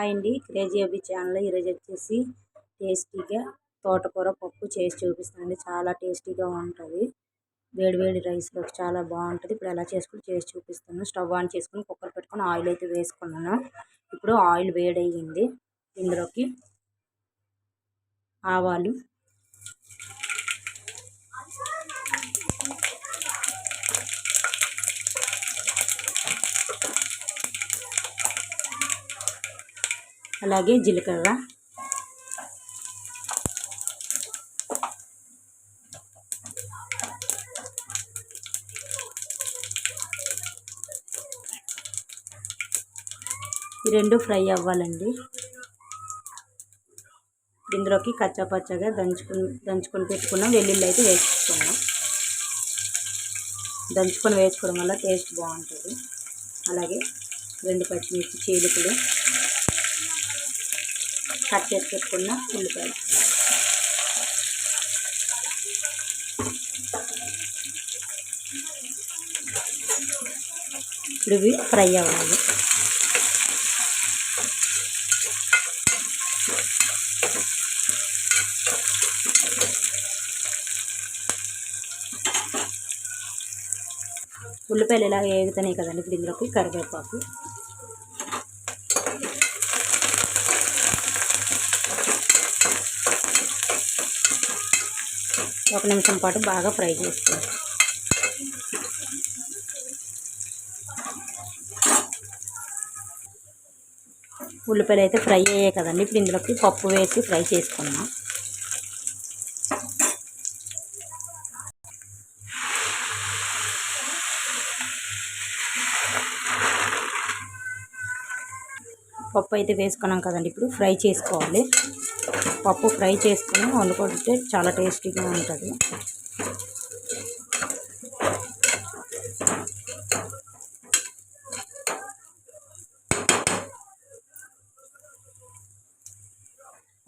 Hi అండి crazy అబ్బి channel ఈరోజు వచ్చేసి టేస్టీగా తోటకూర పప్పు చేసి చూపిస్తానండి. చాలా టేస్టీగా ఉంటుంది. వేడి వేడి రైస్లోకి చాలా బాగుంటుంది. ఇప్పుడు ఎలా చేసుకుని చేసి చూపిస్తాను. స్టవ్ ఆన్ చేసుకుని కుక్కర్ పెట్టుకొని ఆయిల్ అయితే వేసుకున్నాను. ఇప్పుడు ఆయిల్ వేడయ్యింది. ఇందులోకి ఆవాలు అలాగే జీలకర్ర. ఈ రెండు ఫ్రై అవ్వాలండి. ఇందులోకి కచ్చాపచ్చగా దంచుకుని దంచుకొని పెట్టుకున్నాం. వెల్లుల్లి అయితే వేసుకున్నాం. దంచుకొని వేసుకోవడం వల్ల టేస్ట్ బాగుంటుంది. అలాగే రెండు పచ్చిమిర్చి చీలికలు కట్ చేసి పెట్టుకున్న ఉల్లిపాయలు. ఇప్పుడు ఇవి ఫ్రై అవ్వాలి. ఉల్లిపాయలు ఇలా వేగుతున్నాయి కదండి? ఇప్పుడు ఇందులోకి కరివేపాకు. ఒక నిమిషం పాటు బాగా ఫ్రై చేసుకోవాలి ఉల్లిపాయలు అయితే ఫ్రై అయ్యాయి కదండి. ఇప్పుడు ఇందులోకి పప్పు వేసి ఫ్రై చేసుకున్నాం పప్పు అయితే వేసుకున్నాం కదండి. ఇప్పుడు ఫ్రై చేసుకోవాలి. పప్పు ఫ్రై చేసుకుని వండుకుంటే చాలా టేస్టీగా ఉంటుంది.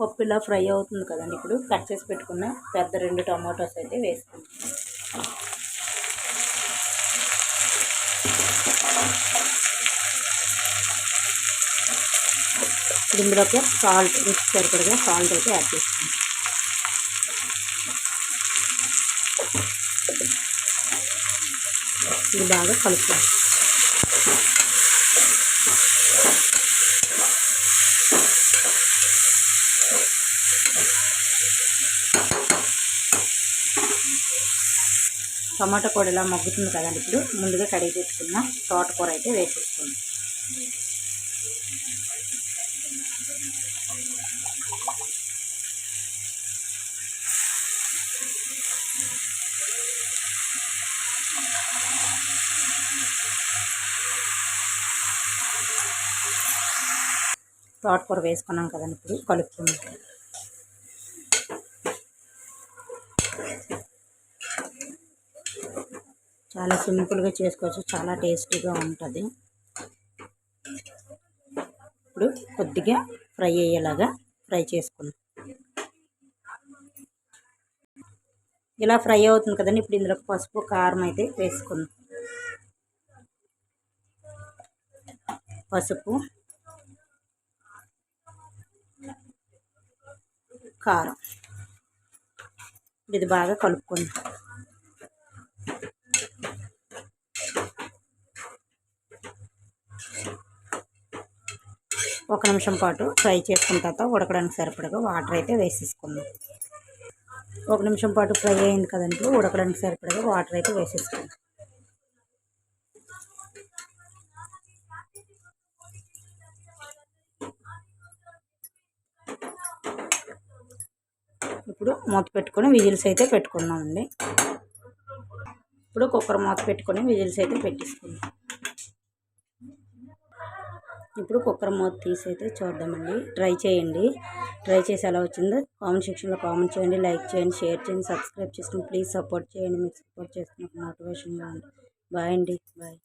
పప్పు ఇలా ఫ్రై అవుతుంది కదండి. ఇప్పుడు కట్ చేసి పెట్టుకున్న పెద్ద రెండు టమాటోస్ అయితే వేసుకుంటాం ఇందులోకి సాల్ట్ రుచి సరిపడగా సాల్ట్ అయితే యాడ్ చేస్తాం ఇది బాగా కలుపుకోవాలి. టమాటా కూడా ఇలా మగ్గుతుంది కదండి ఇప్పుడు ముందుగా కడిగి పెట్టుకున్న తోటకూర అయితే వేసేసుకుందాం తోటకూర వేసుకున్నాం కదండి ఇప్పుడు కలుపుకుందాం. చాలా సింపుల్గా చేసుకోవచ్చు చాలా టేస్టీగా ఉంటుంది. ఇప్పుడు కొద్దిగా ఫ్రై అయ్యేలాగా ఫ్రై చేసుకుందాం. ఇలా ఫ్రై అవుతుంది కదండి. ఇప్పుడు ఇందులో పసుపు కారం అయితే వేసుకుందాం. పసుపు కారం. ఇది బాగా కలుపుకుందాం ఒక నిమిషం పాటు ఫ్రై చేసుకున్న తర్వాత ఉడకడానికి సరిపడగా వాటర్ అయితే వేసేసుకుందాం. ఒక నిమిషం పాటు ఫ్రై అయింది కదండి ఉడకడానికి సరిపడగా వాటర్ అయితే వేసేసుకుందాం ఇప్పుడు మూత పెట్టుకొని విజిల్స్ అయితే పెట్టుకున్నామండి. ఇప్పుడు కుక్కర్ మూత పెట్టుకొని విజిల్స్ అయితే పెట్టేసుకుందాం. ఇప్పుడు కుక్కర్ మూత తీసి అయితే చూద్దామండి. ట్రై చేయండి. ట్రై చేసి ఎలా వచ్చిందో కామెంట్ సెక్షన్లో కామెంట్ చేయండి. లైక్ చేయండి షేర్ చేయండి సబ్స్క్రైబ్ చేసుకుని ప్లీజ్ సపోర్ట్ చేయండి. మీకు సపోర్ట్ చేస్తున్న మోటివేషన్గా ఉంది బాయ్ అండి. బాయ్.